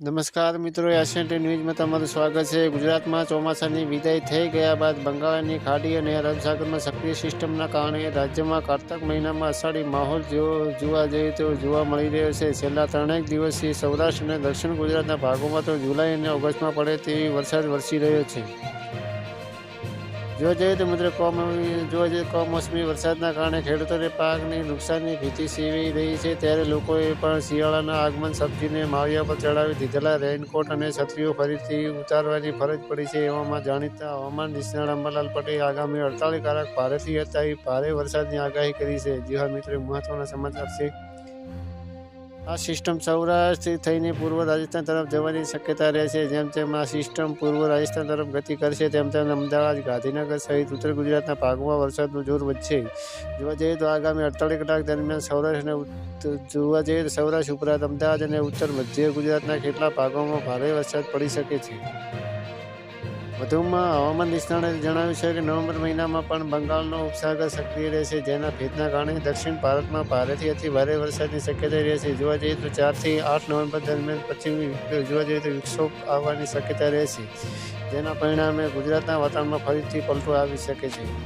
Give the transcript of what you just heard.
નમસ્કાર મિત્રો, એશિયન ન્યૂઝમાં તમારું સ્વાગત છે. ગુજરાતમાં ચોમાસાની વિદાય થઈ ગયા બાદ બંગાળની ખાડી અને અરબસાગરમાં સક્રિય સિસ્ટમના કારણે રાજ્યમાં કારતક મહિનામાં અષાઢી માહોલ જેવો જોવા જઈએ તેવો જોવા મળી રહ્યો છે. છેલ્લા ત્રણેક દિવસથી સૌરાષ્ટ્ર અને દક્ષિણ ગુજરાતના ભાગોમાં તો જુલાઈ અને ઓગસ્ટમાં પડે તેવી વરસાદ વરસી રહ્યો છે. જોવા જઈએ તો મિત્રો કમ જોવા જઈએ કમોસમી વરસાદના કારણે ખેડૂતોને પાકની નુકસાનની ભીતિ સેવી રહી છે. ત્યારે લોકોએ પણ શિયાળાના આગમન સબ્જીને માળિયા પર ચડાવી દીધેલા રેઇનકોટ અને છત્રીઓ ફરીથી ઉતારવાની ફરજ પડી છે એવામાં જાણીતા હવામાન નિષ્ણાત અંબાલાલ પટેલ આગામી અડતાલીસ કલાક ભારેથી હતા ભારે વરસાદની આગાહી કરી છે. જી હા, મિત્રો, મહત્વના સમાચાર છે. આ સિસ્ટમ સૌરાષ્ટ્રથી થઈને પૂર્વ રાજસ્થાન તરફ જવાની શક્યતા રહે છે. જેમ તેમ આ સિસ્ટમ પૂર્વ રાજસ્થાન તરફ ગતિ કરશે, તેમ તેમ અમદાવાદ, ગાંધીનગર સહિત ઉત્તર ગુજરાતના ભાગોમાં વરસાદનું જોર વધશે. જોવા જઈએ તો આગામી અડતાલીસ કલાક દરમિયાન સૌરાષ્ટ્ર અને જોવા જઈએ તો સૌરાષ્ટ્ર ઉપરાંત અમદાવાદ અને ઉત્તર મધ્ય ગુજરાતના કેટલાક ભાગોમાં ભારે વરસાદ પડી શકે છે. વધુમાં હવામાન નિષ્ણાતે જણાવ્યું છે કે નવેમ્બર મહિનામાં પણ બંગાળનો ઉપસાગર સક્રિય રહેશે, જેના ભેદના કારણે દક્ષિણ ભારતમાં ભારેથી અતિ ભારે વરસાદની શક્યતા રહેશે. જોવા જઈએ તો ચારથી આઠ નવેમ્બર દરમિયાન પશ્ચિમી જોવા જઈએ તો વિક્ષોભ આવવાની શક્યતા રહેશે, જેના પરિણામે ગુજરાતના વાતાવરણમાં ફરીથી પલટો આવી શકે છે.